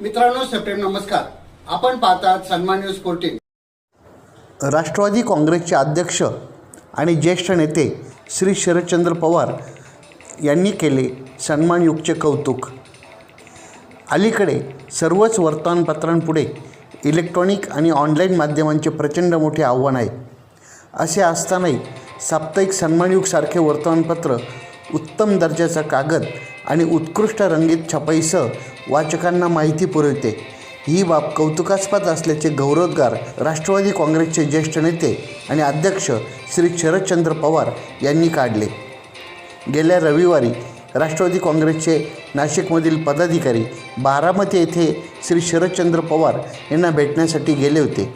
मित्रांनो सप्रेम नमस्कार. आपण पाहतात सन्मान न्यूज फोर्टीन. राष्ट्रवादी काँग्रेसचे अध्यक्ष आणि ज्येष्ठ नेते श्री शरदचंद्र पवार यांनी केले सन्मानयुगचे कौतुक. अलीकडे सर्वच वर्तमानपत्रांपुढे इलेक्ट्रॉनिक आणि ऑनलाईन माध्यमांचे प्रचंड मोठे आव्हान आहे. असे असतानाही साप्ताहिक सन्मानयुगसारखे वर्तमानपत्र उत्तम दर्जाचा कागद आणि उत्कृष्ट रंगीत छपाईसह वाचकांना माहिती पुरवते. ही बाब कौतुकास्पद असल्याचे गौरवोद्गार राष्ट्रवादी काँग्रेसचे ज्येष्ठ नेते आणि अध्यक्ष श्री शरदचंद्र पवार यांनी काढले. गेल्या रविवारी राष्ट्रवादी काँग्रेसचे नाशिकमधील पदाधिकारी बारामती येथे श्री शरदचंद्र पवार यांना भेटण्यासाठी गेले होते.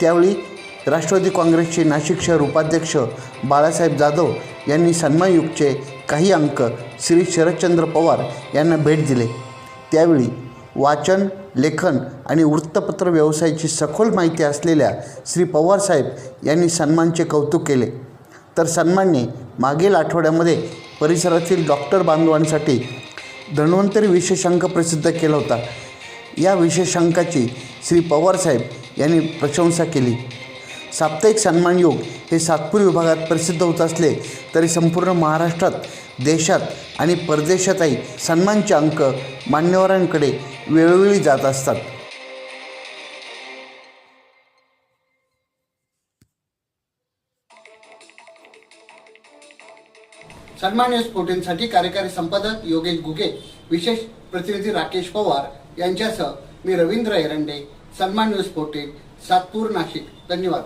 त्यावेळी राष्ट्रवादी काँग्रेसचे नाशिक शहर उपाध्यक्ष बाळासाहेब जाधव यांनी सन्मानयुगचे काही अंक श्री शरदचंद्र पवार यांना भेट दिले. त्यावेळी वाचन लेखन आणि वृत्तपत्र व्यवसायाची सखोल माहिती असलेल्या श्री पवारसाहेब यांनी सन्मानचे कौतुक केले. तर सन्मानने मागील आठवड्यामध्ये परिसरातील डॉक्टर बांधवांसाठी धन्वंतरी विशेषांक प्रसिद्ध केला होता. या विशेषांकाची श्री पवारसाहेब यांनी प्रशंसा केली. साप्ताहिक सन्मान योग हे सातपूर विभागात प्रसिद्ध होत असले तरी संपूर्ण महाराष्ट्रात देशात आणि परदेशातही सन्मानचे अंक मान्यवरांकडे वेळोवेळी जात असतात. सन्मान न्यूज फोर्टीनसाठी कार्यकारी संपादक योगेश गुगे विशेष प्रतिनिधी राकेश पवार यांच्यासह मी रवींद्र एरंडे सन्मान न्यूज फोर्टीन सातपूर नाशिक. धन्यवाद.